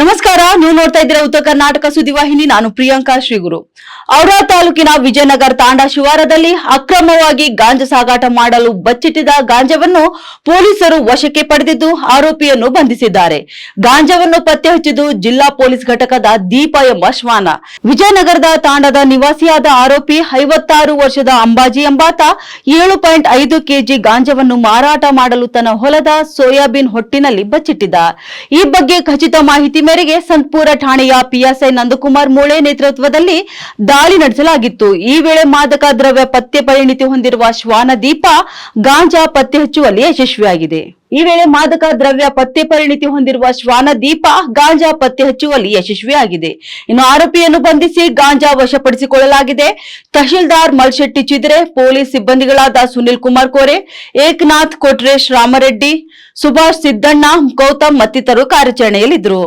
ನಮಸ್ಕಾರ, ನೀವು ನೋಡ್ತಾ ಇದ್ದೀರಾ ಉತ್ತರ ಕರ್ನಾಟಕ ಸುದ್ದಿವಾಹಿನಿ ನಾನು ಪ್ರಿಯಾಂಕಾ ಶ್ರೀಗುರು. ಔರಾ ತಾಲೂಕಿನ ವಿಜಯನಗರ ತಾಂಡಾ ಶಿವಾರದಲ್ಲಿ ಅಕ್ರಮವಾಗಿ ಗಾಂಜಾ ಸಾಗಾಟ ಮಾಡಲು ಬಚ್ಚಿಟ್ಟಿದ್ದ ಗಾಂಜಾವನ್ನು ಪೊಲೀಸರು ವಶಕ್ಕೆ ಪಡೆದಿದ್ದು ಆರೋಪಿಯನ್ನು ಬಂಧಿಸಿದ್ದಾರೆ. ಗಾಂಜಾವನ್ನು ಪತ್ತೆ ಜಿಲ್ಲಾ ಪೊಲೀಸ್ ಘಟಕದ ದೀಪ ಎಂಬ ಶ್ವಾನ. ವಿಜಯನಗರದ ತಾಂಡದ ನಿವಾಸಿಯಾದ ಆರೋಪಿ ಐವತ್ತಾರು ವರ್ಷದ ಅಂಬಾಜಿ ಎಂಬಾತ ಏಳು ಪಾಯಿಂಟ್ ಐದು ಕೆಜಿ ಗಾಂಜಾವನ್ನು ಮಾರಾಟ ಮಾಡಲು ತನ್ನ ಹೊಲದ ಸೋಯಾಬೀನ್ ಹೊಟ್ಟಿನಲ್ಲಿ ಬಚ್ಚಿಟ್ಟಿದ್ದ. ಈ ಬಗ್ಗೆ ಖಚಿತ ಮಾಹಿತಿ ಮೇರೆಗೆ ಸಂತಪುರ ಠಾಣೆಯ ಪಿಎಸ್ಐ ನಂದಕುಮಾರ್ ಮೂಳೆ ನೇತೃತ್ವದಲ್ಲಿ ದಾಳಿ ನಡೆಸಲಾಗಿತ್ತು. ಈ ವೇಳೆ ಮಾದಕ ದ್ರವ್ಯ ಪತ್ತೆ ಪರಿಣಿತಿ ಹೊಂದಿರುವ ಶ್ವಾನದೀಪ ಗಾಂಜಾ ಪತ್ತೆ ಹಚ್ಚುವಲ್ಲಿ ಯಶಸ್ವಿಯಾಗಿದೆ. ಈ ವೇಳೆ ಮಾದಕ ದ್ರವ್ಯ ಪತ್ತೆ ಪರಿಣಿತಿ ಹೊಂದಿರುವ ಶ್ವಾನದೀಪ ಗಾಂಜಾ ಪತ್ತೆ ಹಚ್ಚುವಲ್ಲಿ ಯಶಸ್ವಿಯಾಗಿದೆ. ಇನ್ನು ಆರೋಪಿಯನ್ನು ಬಂಧಿಸಿ ಗಾಂಜಾ ವಶಪಡಿಸಿಕೊಳ್ಳಲಾಗಿದೆ. ತಹಶೀಲ್ದಾರ್ ಮಲ್ಶೆಟ್ಟಿ ಚಿದ್ರೆ, ಪೊಲೀಸ್ ಸಿಬ್ಬಂದಿಗಳಾದ ಸುನಿಲ್ ಕುಮಾರ್ ಕೋರೆ, ಏಕನಾಥ್ ಕೊಟ್ರೇಶ್ ರಾಮರೆಡ್ಡಿ, ಸುಭಾಷ್ ಸಿದ್ದಣ್ಣ, ಗೌತಮ್ ಮತ್ತಿತರರು ಕಾರ್ಯಾಚರಣೆಯಲ್ಲಿದ್ದರು.